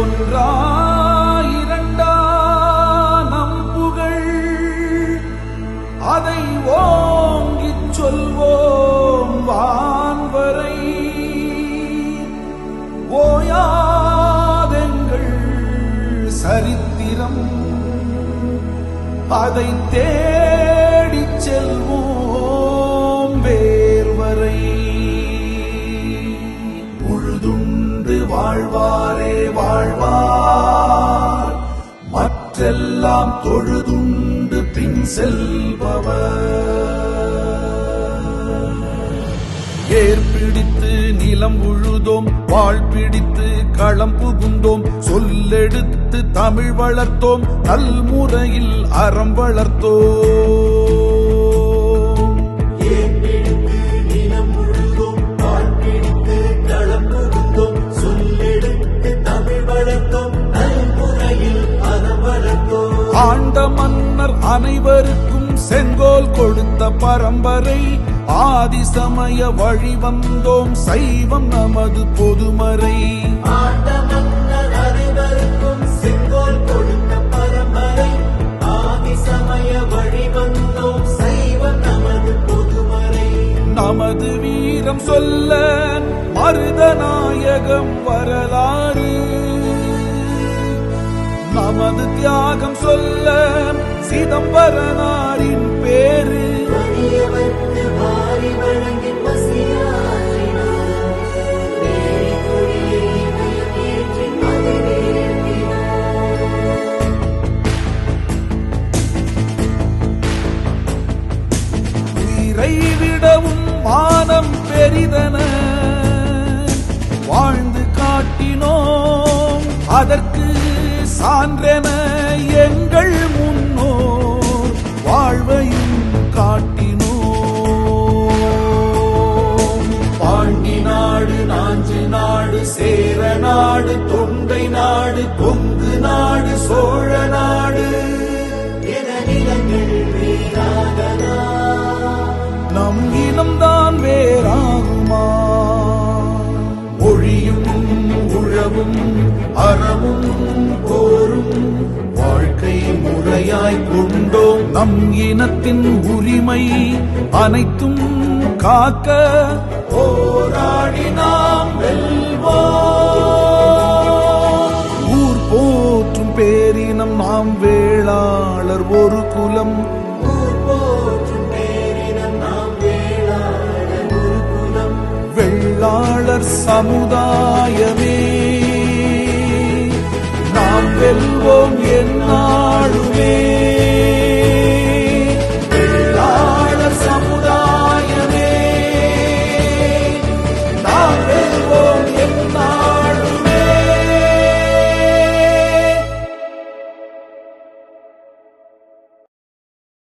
ஒன்றா இரண்டா நம் புகழ். அதை ஓங்கிச் சொல்வோம் வான்வரை. ஓயாதெங்கள் சரித்திரம். அதை தேடிச் செல்வோம் வாழ்வார். மற்றெல்லாம் தொழுதுண்டு பின் செல்பவர். ஏற்பிடித்து நிலம் உழுதோம் வாழ் பிடித்து களம் புகுந்தோம் சொல்லெடுத்து தமிழ் வளர்த்தோம் நல்முறையில் அறம் வளர்த்தோம். மன்னர் அனைவருக்கும் செங்கோல் கொடுத்த பரம்பரை. ஆதி சமய வழி வந்தோம் சைவம் நமது பொதுமறை. ஆண்ட மன்னர் அனைவருக்கும் செங்கோல் கொடுத்த பரம்பரை. ஆதி சமய வழி வந்தோம் சைவம் நமது பொதுமறை. நமது வீரம் சொல்ல மருதநாயகம் வரலாறு. நமது தியாகம் சொல்ல சிதம்பரனாரின் பேரு. விடவும் மானம் பெரிதன. வாழ்ந்து காட்டினோம். அதற்கு சான்றென எங்கள் முன்னோர் வாழ்வையும் காட்டினோம். பாண்டி நாடு நாஞ்சு நாடு சேர நாடு தொண்டை நாடு கொங்கு நாடு நம் இனத்தின் உரிமை அனைத்தும் காக்க போராடி நாம் ஊர் போற்றும் பேரினம் நாம் வேளாளர் ஒரு குலம். வெள்ளாளர் சமுதாயமே நாம் வெல்வோம் என்ன